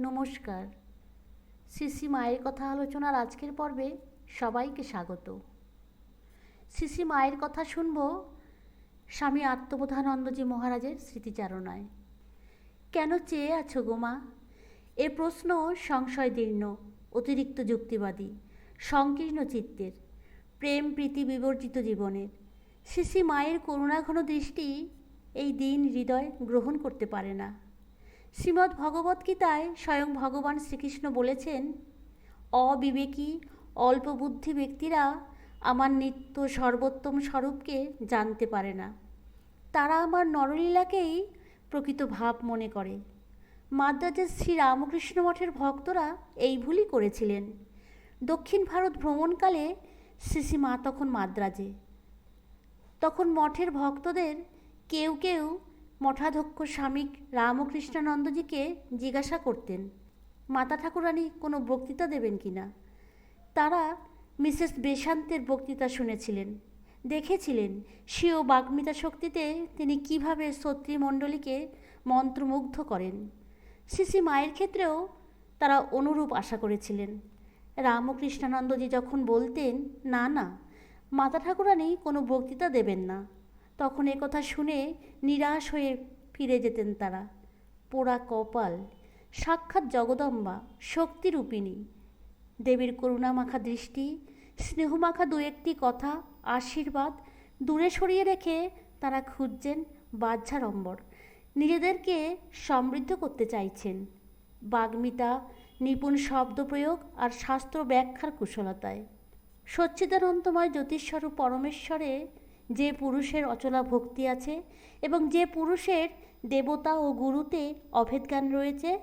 নমস্কার। শ্রী মায়ের কথা আলোচনার আজকের পর্বে সবাইকে স্বাগত। শ্রী মায়ের কথা শুনব স্বামী আত্মবোধানন্দজি মহারাজের স্মৃতিচারণায়। কেন চেয়ে আছো গো মা? এ প্রশ্ন সংশয়দীর্ণ, অতিরিক্ত যুক্তিবাদী, সংকীর্ণ চিত্তের, প্রেম প্রীতি বিবর্জিত জীবনের। শ্রী মায়ের করুণাঘন দৃষ্টি এই দিন হৃদয় গ্রহণ করতে পারে না। শ্রীমদ্ ভগবদ্গীতায় স্বয়ং ভগবান শ্রীকৃষ্ণ বলেছেন, অবিবেকী অল্প বুদ্ধি ব্যক্তিরা আমার নিত্য সর্বোত্তম স্বরূপকে জানতে পারে না। তারা আমার নরলীলাকেই প্রকৃত ভাব মনে করে। মাদ্রাজের শ্রী রামকৃষ্ণ মঠের ভক্তরা এই ভুলই করেছিলেন। দক্ষিণ ভারত ভ্রমণকালে শ্রী মা তখন মাদ্রাজে। তখন মঠের ভক্তদের কেউ কেউ মঠাধ্যক্ষ স্বামী রামকৃষ্ণানন্দজিকে জিজ্ঞাসা করতেন, মাতা ঠাকুরানী কোনো বক্তৃতা দেবেন কি না? তারা মিসেস বেশান্তের বক্তৃতা শুনেছিলেন, দেখেছিলেন স্বীয় বাগ্মিতা শক্তিতে তিনি কীভাবে সত্রীমণ্ডলীকে মন্ত্রমুগ্ধ করেন। শ্রী মায়ের ক্ষেত্রেও তারা অনুরূপ আশা করেছিলেন। রামকৃষ্ণানন্দজি যখন বলতেন, না না, মাতা ঠাকুরানী কোনো বক্তৃতা দেবেন না। তখন কথা শুনে নিরাশ হয়ে ফিরে যেতেন তারা। পোড়া কপাল, সাক্ষাৎ জগদম্বা শক্তিরূপিণী দেবীর করুণামাখা দৃষ্টি, স্নেহমাখা দু একটি কথা, আশীর্বাদ দূরে সরিয়ে রেখে তারা খুঁজছেন বাহ্যাড়ম্বর নিজেদেরকে সমৃদ্ধ করতে চাইছেন। বাগ্মিতা, নিপুণ শব্দ প্রয়োগ আর শাস্ত্র ব্যাখ্যার কুশলতায়। সচ্চিদানন্দময় জ্যোতিষ্বরূপ পরমেশ্বরে যে পুরুষের অচলা ভক্তি আছে এবং যে পুরুষের দেবতা ও গুরুতে অভেদ জ্ঞান রয়েছে,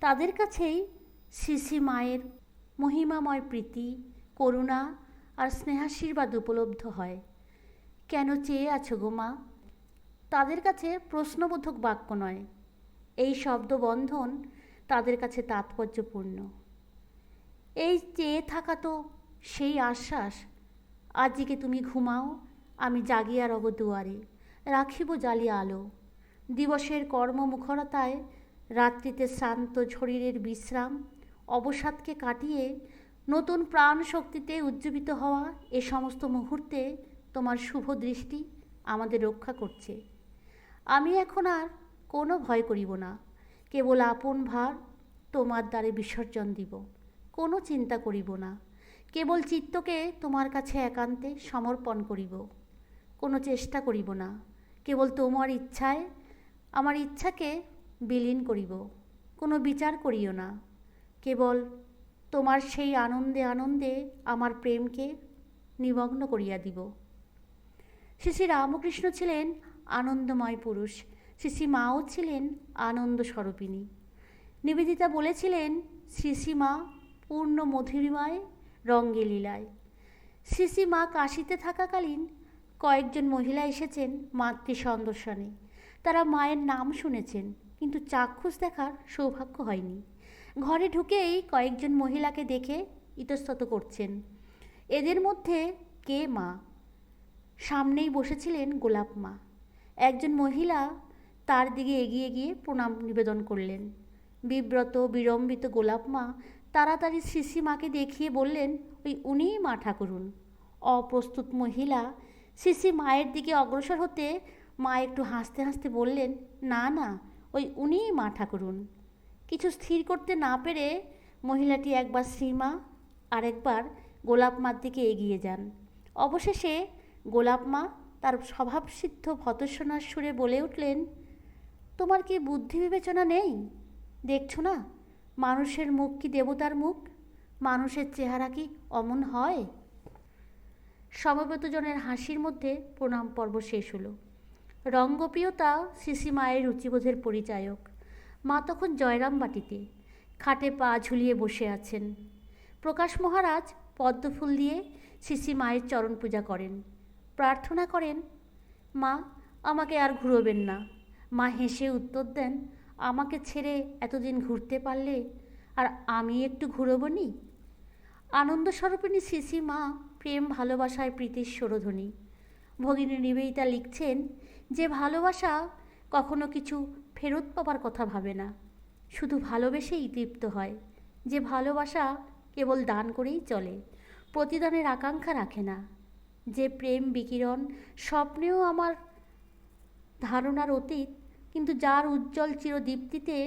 তাদের কাছেই শ্রী মায়ের মহিমাময় প্রীতি, করুণা আর স্নেহাশীর্বাদ উপলব্ধ হয়। কেন চেয়ে আছো গো মা? তাদের কাছে প্রশ্নবোধক বাক্য নয়। এই শব্দবন্ধন তাদের কাছে তাৎপর্যপূর্ণ। এই চেয়ে থাকা তো সেই আশ্বাস আজকে তুমি ঘুমাও আমি জাগিয়া রব দুয়ারে, রাখিব জ্বালিয়া আলো। দিবসের কর্মমুখরতায়, রাত্রিতে শ্রান্ত শরীরের বিশ্রাম, অবসাদকে কাটিয়ে নতুন প্রাণ শক্তিতে উজ্জীবিত হওয়া এ সমস্ত মুহূর্তে তোমার শুভ দৃষ্টি আমাদের রক্ষা করছে। আমি এখন আর কোনো ভয় করিব না, কেবল আপন ভার তোমার দ্বারে বিসর্জন দিব, কোনো চিন্তা করিব না। কেবল চিত্তকে তোমার কাছে একান্তে সমর্পণ করিব। কোনো চেষ্টা করিব না। কেবল তোমার ইচ্ছায়, আমার ইচ্ছাকে বিলীন করিব। কোনো বিচার করিও না। কেবল তোমার সেই আনন্দে আনন্দে আমার প্রেমকে নিমগ্ন করিয়া দিব। শ্রী শ্রী রামকৃষ্ণ ছিলেন আনন্দময় পুরুষ। শ্রী শ্রী মাও ছিলেন আনন্দ স্বরূপিণী। নিবেদিতা বলেছিলেন, শ্রী শ্রী মা পূর্ণ মধুরিমায় রঙ্গে লীলায় শ্রী শ্রী মা কাশিতে থাকাকালীন কয়েকজন মহিলা এসেছেন মাতৃ সন্দর্শনে তারা মায়ের নাম শুনেছেন, কিন্তু চাক্ষুষ দেখার সৌভাগ্য হয়নি। ঘরে ঢুকেই কয়েকজন মহিলাকে দেখে ইতস্তত করছেন। এদের মধ্যে কে মা? সামনেই বসেছিলেন গোলাপ মা। একজন মহিলা তার দিকে এগিয়ে গিয়ে প্রণাম নিবেদন করলেন। বিব্রত, বিড়ম্বিত গোলাপ মা তাড়াতাড়ি শ্রী মাকে দেখিয়ে বললেন, ওই উনিই মা ঠাকুরুন। অপ্রস্তুত মহিলা শ্রী মায়ের দিকে অগ্রসর হতে মা একটু হাসতে হাসতে বললেন, না না, ওই উনিই মা ঠাকুরুন। কিছু স্থির করতে না পেরে মহিলাটি একবার শ্রীমা আরেকবার গোলাপ মার দিকে এগিয়ে যান। অবশেষে গোলাপ মা তার স্বভাবসিদ্ধ ভতস্বনার সুরে বলে উঠলেন, তোমার কি বুদ্ধি বিবেচনা নেই? দেখছ না, মানুষের মুখ কি দেবতার মুখ? মানুষের চেহারা কি অমন হয়? সমবেতজনের হাসির মধ্যে প্রণাম পর্ব শেষ হলো। রঙ্গপ্রিয়তা শ্রী মায়ের রুচিবোধের পরিচায়ক। মা তখন জয়রাম বাটিতে, খাটে পা ঝুলিয়ে বসে আছেন। প্রকাশ মহারাজ পদ্মফুল দিয়ে শ্রী মায়ের চরণ পূজা করেন। প্রার্থনা করেন, মা, আমাকে আর ঘুরোবেন না। মা হেসে উত্তর দেন, আমাকে ছেড়ে এতদিন ঘুরতে পারলে আর আমি একটু ঘুরোবো নি আনন্দ স্বরূপিণী শ্রী মা প্রেম ভালোবাসায় প্রীতির স্বরধ্বনি। ভগিনী নিবেদিতা লিখছেন যে, ভালোবাসা কখনো কিছু ফেরত পাবার কথা ভাবে না। শুধু ভালোবেসেই তৃপ্ত হয়, যে ভালোবাসা কেবল দান করেই চলে, প্রতিদানের আকাঙ্ক্ষা রাখে না। যে প্রেম বিকিরণ স্বপ্নেও আমার ধারণার অতীত, কিন্তু যার উজ্জ্বল চিরদীপ্তিতে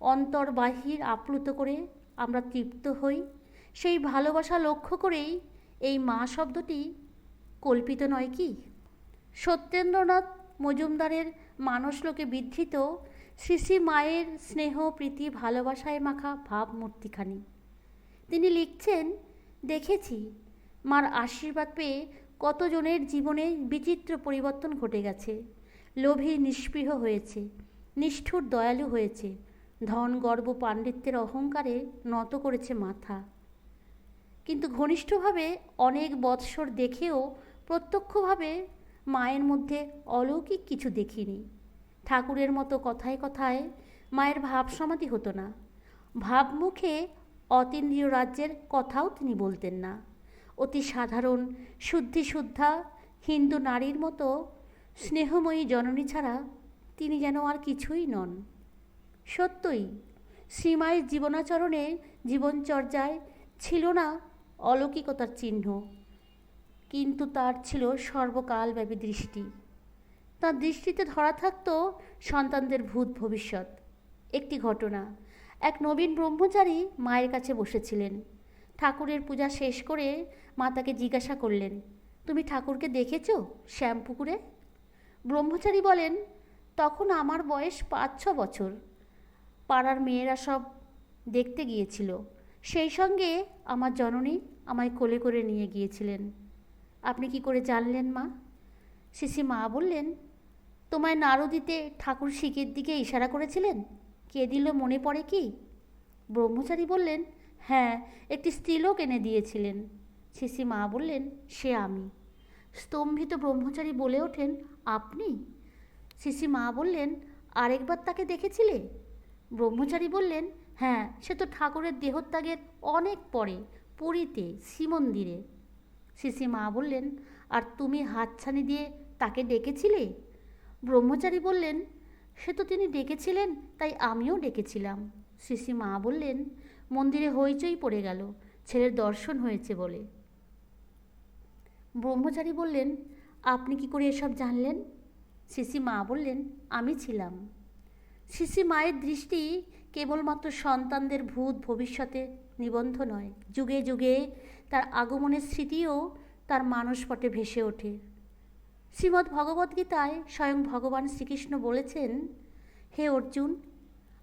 অন্তর বাহির আপ্লুত করে আমরা তৃপ্ত হই, সেই ভালোবাসা লক্ষ্য করেই এই মা শব্দটি কল্পিত নয় কি? সত্যেন্দ্রনাথ মজুমদারের মানসলোকে বিধৃত শ্রী মায়ের স্নেহ, প্রীতি, ভালোবাসায় মাখা ভাবমূর্তিখানি তিনি লিখছেন, দেখেছি, মার আশীর্বাদ পেয়ে কতজনের জীবনে বিচিত্র পরিবর্তন ঘটে গেছে। লোভী, নিষ্পৃহ হয়েছে, নিষ্ঠুর, দয়ালু হয়েছে। ধন, গর্ব, পাণ্ডিত্যের অহংকারে নত করেছে মাথা। কিন্তু ঘনিষ্ঠভাবে অনেক বৎসর দেখেও প্রত্যক্ষভাবে মায়ের মধ্যে অলৌকিক কিছু দেখিনি। ঠাকুরের মতো কথায় কথায় মায়ের ভাব সমাধি হতো না। ভাবমুখে অতীন্দ্রিয় রাজ্যের কথাও তিনি বলতেন না। অতি সাধারণ শুদ্ধি শুদ্ধা হিন্দু নারীর মতো স্নেহময়ী জননী ছাড়া তিনি যেন আর কিছুই নন। সত্যই, শ্রীমায়ের জীবনাচরণে জীবনচর্যায় ছিল না অলৌকিকতার চিহ্ন, কিন্তু তার ছিল সর্বকালব্যাপী দৃষ্টি। তার দৃষ্টিতে ধরা থাকত সন্তানদের ভূত ভবিষ্যৎ। একটি ঘটনা, এক নবীন ব্রহ্মচারী মায়ের কাছে বসেছিলেন। ঠাকুরের পূজা শেষ করে মা তাকে জিজ্ঞাসা করলেন, তুমি ঠাকুরকে দেখেছ শ্যামপুকুরে? ব্রহ্মচারী বলেন, তখন আমার বয়স পাঁচ ছ বছর। পাড়ার মেয়েরা সব দেখতে গিয়েছিল। সেই সঙ্গে আমার জননী আমায় কোলে করে নিয়ে গিয়েছিলেন। আপনি কি করে জানলেন মা? শিশি মা বললেন, তোমায় নাড়ু দিতে ঠাকুর শিকের দিকে ইশারা করেছিলেন? কে দিল মনে পড়ে কি? ব্রহ্মচারী বললেন হ্যাঁ একটি স্ত্রীলোক এনে দিয়েছিলেন। শিশি মা বললেন, সে আমি। স্তম্ভিত ব্রহ্মচারী বলে ওঠেন, আপনি? শিশি মা বললেন, আরেকবার তাকে দেখেছিলে? ব্রহ্মচারী বললেন হ্যাঁ সে তো ঠাকুরের দেহত্যাগের অনেক পরে, পুরীতে, শ্রীমন্দিরে। শিশি মা বললেন, আর তুমি হাতছানি দিয়ে তাকে ডেকেছিলে? ব্রহ্মচারী বললেন, সে তো তিনি ডেকেছিলেন, তাই আমিও ডেকেছিলাম। শিশি মা বললেন, মন্দিরে হইচই পড়ে গেল, ছেলের দর্শন হয়েছে বলে। ব্রহ্মচারী বললেন, আপনি কি করে এসব জানলেন? শিশি মা বললেন, আমি ছিলাম। শিশি মায়ের দৃষ্টি কেবলমাত্র সন্তানদের ভূত ভবিষ্যতে নিবন্ধ নয়। যুগে যুগে তার আগমনের স্মৃতিও তার মানসপটে ভেসে ওঠে। শ্রীমদ্ ভগবদ্গীতায় স্বয়ং ভগবান শ্রীকৃষ্ণ বলেছেন, হে অর্জুন,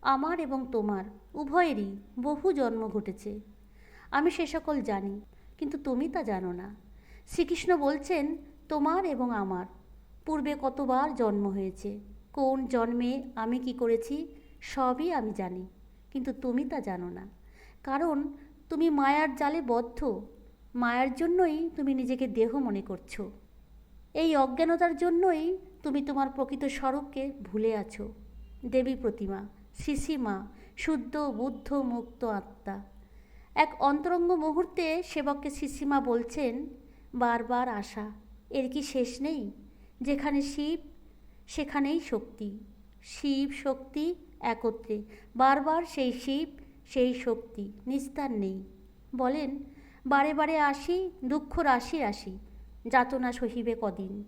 আমার এবং তোমার, উভয়েরই বহু জন্ম ঘটেছে। আমি সে সকল জানি, কিন্তু তুমি তা জানো না। শ্রীকৃষ্ণ বলছেন, তোমার এবং আমার, পূর্বে কতবার জন্ম হয়েছে? কোন জন্মে আমি কি করেছি সবই আমি জানি, কিন্তু তুমি তা জানো না। কারণ তুমি মায়ার জালে বদ্ধ, মায়ার জন্যই তুমি নিজেকে দেহ মনে করছ। এই অজ্ঞানতার জন্যই তুমি তোমার প্রকৃত স্বরূপকে ভুলে আছো। দেবী প্রতিমা, শিশিমা, শুদ্ধ, বুদ্ধ, মুক্ত আত্মা। এক অন্তরঙ্গ মুহূর্তে সেবককে শিশিমা বলছেন, বারবার আশা এর কি শেষ নেই? যেখানে শিব সেখানেই শক্তি, শিব শক্তি একত্রে। বারবার সেই শিব, সেই শক্তি, নিস্তার নেই। বলেন, বারে বারে আসি, দুঃখ রাশি রাশি যাতনা সহিবে কদিন।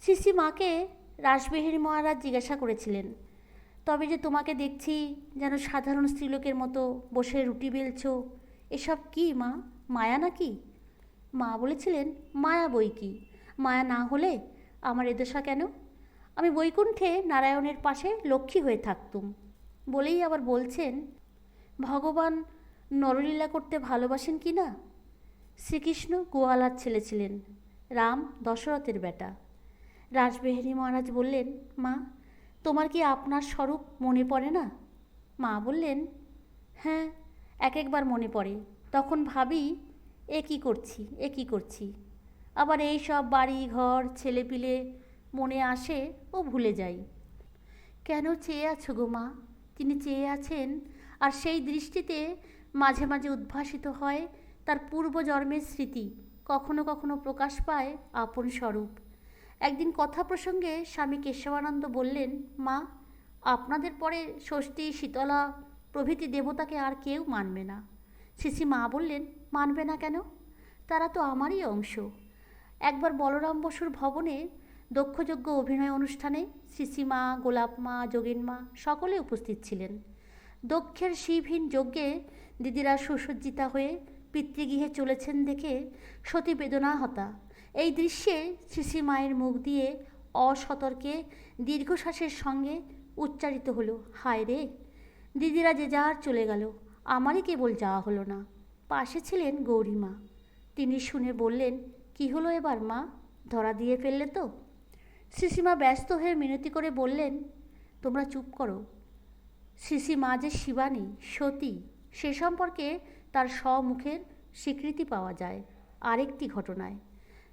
শিশি মাকে রাসবিহারী মহারাজ জিজ্ঞাসা করেছিলেন, তবে যে তোমাকে দেখছি যেন সাধারণ স্ত্রীলোকের মতো বসে রুটি বেলছো, এসব কি মা? মায়া নাকি? মা বলেছিলেন, মায়া বই কি? মায়া না হলে আমার এদশা কেন? আমি বৈকুণ্ঠে নারায়ণের পাশে লক্ষ্মী হয়ে থাকতুম। বলেই আবার বলছেন, ভগবান নরলীলা করতে ভালোবাসেন কি না? শ্রীকৃষ্ণ গোয়ালার ছেলে ছিলেন, রাম দশরথের বেটা। রাসবিহারী মহারাজ বললেন, মা, তোমার কি আপনার স্বরূপ মনে পড়ে না? মা বললেন হ্যাঁ এক একবার মনে পড়ে। তখন ভাবি, এ কী করছি, এ কী করছি? আবার এই সব বাড়ি, ঘর, ছেলেপিলে মনে আসে ও ভুলে যাই। কেন চেয়ে আছো গো মা? তিনি চেয়ে আছেন আর সেই দৃষ্টিতে মাঝে মাঝে উদ্ভাসিত হয় তার পূর্বজন্মের স্মৃতি, কখনো কখনো প্রকাশ পায় আপন স্বরূপ। একদিন কথা প্রসঙ্গে স্বামী কেশবানন্দ বললেন, মা, আপনাদের পরে ষষ্ঠী শীতলা প্রভৃতি দেবতাকে আর কেউ মানবে না। শিশি মা বললেন, মানবে না কেন? তারা তো আমারই অংশ। একবার বলরাম বসুর ভবনে দক্ষযজ্ঞ অভিনয় অনুষ্ঠানে শিশিমা গোলাপ মা, যোগিন সকলে উপস্থিত ছিলেন। দক্ষের শিবহীন যজ্ঞে দিদিরা সুসজ্জিতা হয়ে পিতৃগৃহে চলেছেন দেখে সতী বেদনাহতা এই দৃশ্যে শিশি মায়ের মুখ দিয়ে অসতর্কে দীর্ঘশ্বাসের সঙ্গে উচ্চারিত হলো, হায় রে, দিদিরা যে যার চলে গেল, আমারই কেবল যাওয়া হলো না। পাশে ছিলেন গৌরীমা তিনি শুনে বললেন, কি হলো এবার মা? ধরা দিয়ে ফেললে তো? শিশিমা ব্যস্ত হয়ে মিনতি করে বললেন, তোমরা চুপ করো। শিশি মা যে শিবানী, সতী, সে সম্পর্কে তার স্বমুখের স্বীকৃতি পাওয়া যায় আরেকটি ঘটনায়।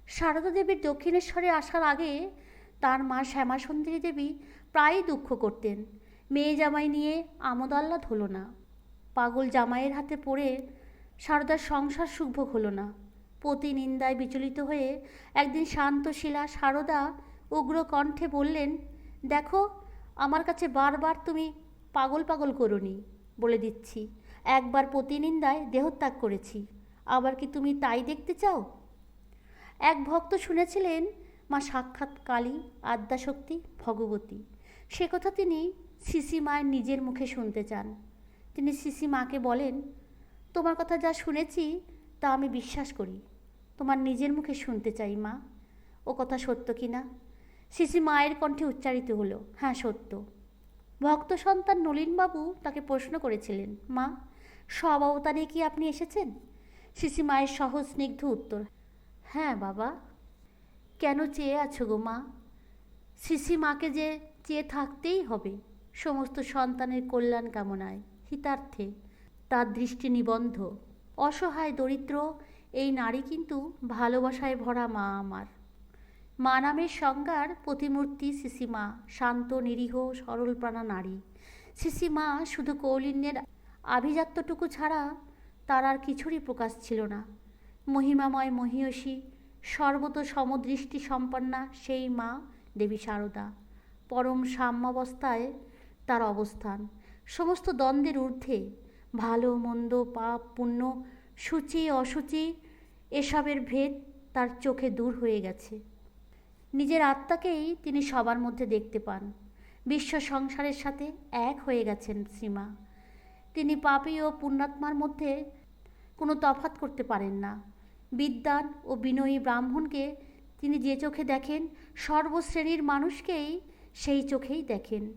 সারদা দেবীর দক্ষিণেশ্বরে আসার আগে তার মা শ্যামাসুন্দরী দেবী প্রায়ই দুঃখ করতেন। মেয়ে জামাই নিয়ে আমোদ আহ্লাদ হলো না। পাগল জামাইয়ের হাতে পড়ে সারদার সংসার সুখভোগ হলো না। পতি নিন্দায় বিচলিত হয়ে একদিন শান্তশিলা সারদা উগ্র কণ্ঠে বললেন, দেখো, আমার কাছে বারবার তুমি পাগল পাগল করনি বলে দিচ্ছি। একবার প্রতিনিন্দায় দেহত্যাগ করেছি। আবার কি তুমি তাই দেখতে চাও? এক ভক্ত শুনেছিলেন, মা সাক্ষাৎ কালী, আদ্যাশক্তি, ভগবতী। সে কথা তিনি সিসি মায়ের নিজের মুখে শুনতে চান। তিনি সিসি মাকে বলেন, তোমার কথা যা শুনেছি, তা আমি বিশ্বাস করি। তোমার নিজের মুখে শুনতে চাই মা। ও কথা সত্য কি না? সিসি মায়ের কণ্ঠে উচ্চারিত হলো হ্যাঁ সত্য। ভক্ত সন্তান নলিনবাবু তাকে প্রশ্ন করেছিলেন, মা, সব অবতারে কি আপনি এসেছেন? সিসি মায়ের সহজ স্নিগ্ধ উত্তর হ্যাঁ বাবা। কেন চেয়ে আছো গো মা? সিসি মাকে যে চেয়ে থাকতেই হবে, সমস্ত সন্তানের কল্যাণ কামনায়, হিতার্থে। তার দৃষ্টি নিবন্ধ। অসহায় দরিদ্র, এই নারী কিন্তু ভালোবাসায় ভরা মা আমার। মা নামের সংজ্ঞার প্রতিমূর্তি সিসিমা, শান্ত, নিরীহ সরলপ্রাণা নারী। সিসিমা শুধু কৌলিন্যের আভিজাত্যটুকু ছাড়া তার আর কিছুরই প্রকাশ ছিল না। মহিমাময় মহিয়সী, সর্বত সমদৃষ্টি সম্পন্না সেই মা, দেবী শারদা পরম সাম্যাবস্থায় তার অবস্থান। সমস্ত দ্বন্দ্বের ঊর্ধ্বে ভালো, মন্দ, পাপ, পুণ্য, সূচি, অসুচি, এসবের ভেদ তার চোখে দূর হয়ে গেছে। নিজের আত্মাকেই তিনি সবার মধ্যে দেখতে পান। বিশ্ব সংসারের সাথে এক হয়ে গেছেন সীমা। তিনি পাপি ও পুণ্যাত্মার মধ্যে কোনো তফাত করতে পারেন না। বিদ্বান ও বিনয়ী ব্রাহ্মণকে তিনি যে চোখে দেখেন, সর্বশ্রেণীর মানুষকেই সেই চোখেই দেখেন।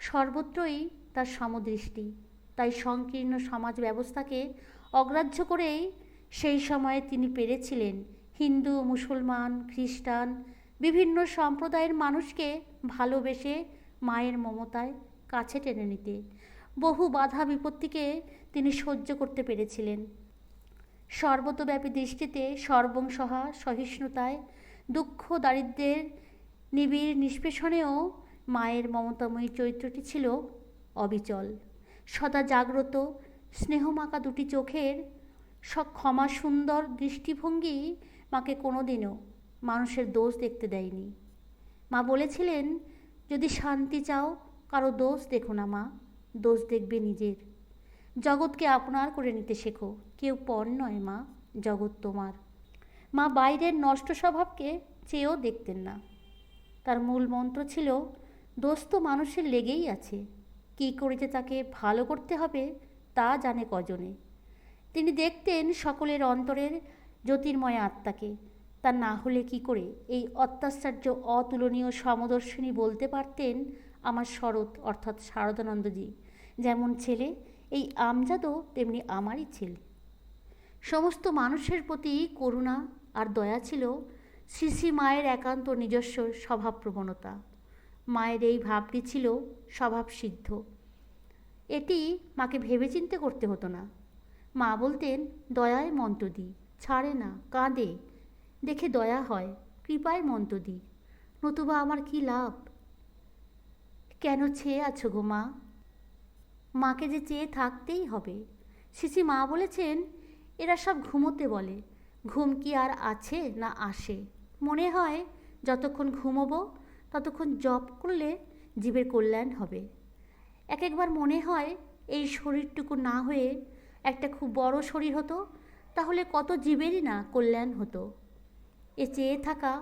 সর্বত্রই তার সমদৃষ্টি, তাই সংকীর্ণ সমাজ ব্যবস্থাকে অগ্রাহ্য করেই সেই সময়ে তিনি পেরেছিলেন। হিন্দু, মুসলমান, খ্রিস্টান বিভিন্ন সম্প্রদায়ের মানুষকে ভালোবেসে মায়ের মমতায় কাছে টেনে নিতে। বহু বাধা বিপত্তিকে তিনি সহ্য করতে পেরেছিলেন। সর্বতব্যাপী দৃষ্টিতে সর্বংসহা সহিষ্ণুতায় দুঃখ দারিদ্র্যের নিবিড় নিষ্পেষণেও মায়ের মমতাময়ী চরিত্রটি ছিল অবিচল। সদা জাগ্রত, স্নেহমাকা দুটি চোখের সব ক্ষমা সুন্দর দৃষ্টিভঙ্গি মাকে কোনোদিনও মানুষের দোষ দেখতে দেয়নি। মা বলেছিলেন, যদি শান্তি চাও, কারও দোষ দেখো না মা, দোষ দেখবে নিজের। জগৎকে আপনার করে নিতে শেখো, কেউ পর নয় মা, জগৎ তোমার। মা বাইরের নষ্ট স্বভাবকে চেয়েও দেখতেন না। তার মূল মন্ত্র ছিল, দোষ তো মানুষের লেগেই আছে। কী করে যে তাকে ভালো করতে হবে, তা জানে কজনে। তিনি দেখতেন সকলের অন্তরের জ্যোতির্ময় আত্মাকে। তা না হলে কি করে? এই অত্যাশ্চর্য, অতুলনীয় সমদর্শিনী বলতে পারতেন আমার শরৎ, অর্থাৎ শারদানন্দজি। যেমন ছেলে, এই আমজাদও তেমনি আমারই ছেলে। সমস্ত মানুষের প্রতি করুণা আর দয়া ছিল শ্রী মায়ের একান্ত নিজস্ব স্বভাব প্রবণতা মায়ের এই ভাবটি ছিল স্বভাবসিদ্ধ। এটি মাকে ভেবেচিন্তে করতে হতো না। মা বলতেন, দয়ায় মন্ত্র দিই ছাড়ে না, কাঁদে। দেখে দয়া হয়, কৃপায় মন্ত্র দিই। নতুবা আমার কি লাভ? কেন চেয়ে আছো গো মা? মাকে যে চেয়ে থাকতেই হবে। সিসি মা বলেছেন, এরা সব ঘুমোতে বলে। ঘুম কি আর আছে না আসে? মনে হয়, যতক্ষণ ঘুমোবো, ততক্ষণ জপ করলে জীবের কল্যাণ হবে। এক একবার মনে হয়, এই শরীরটুকু না হয়ে একটা খুব বড় শরীর হতো, তাহলে কত জীবেরই না কল্যাণ হতো। এ চেয়ে থাকা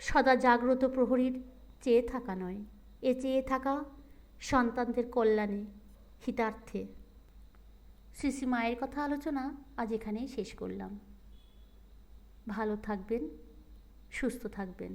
সদা জাগ্রত প্রহরীর চেয়ে থাকা নয়। এ চেয়ে থাকা সন্তানদের কল্যাণে, হিতার্থে। শ্রী মায়ের কথা আলোচনা আজ এখানেই শেষ করলাম। ভালো থাকবেন, সুস্থ থাকবেন।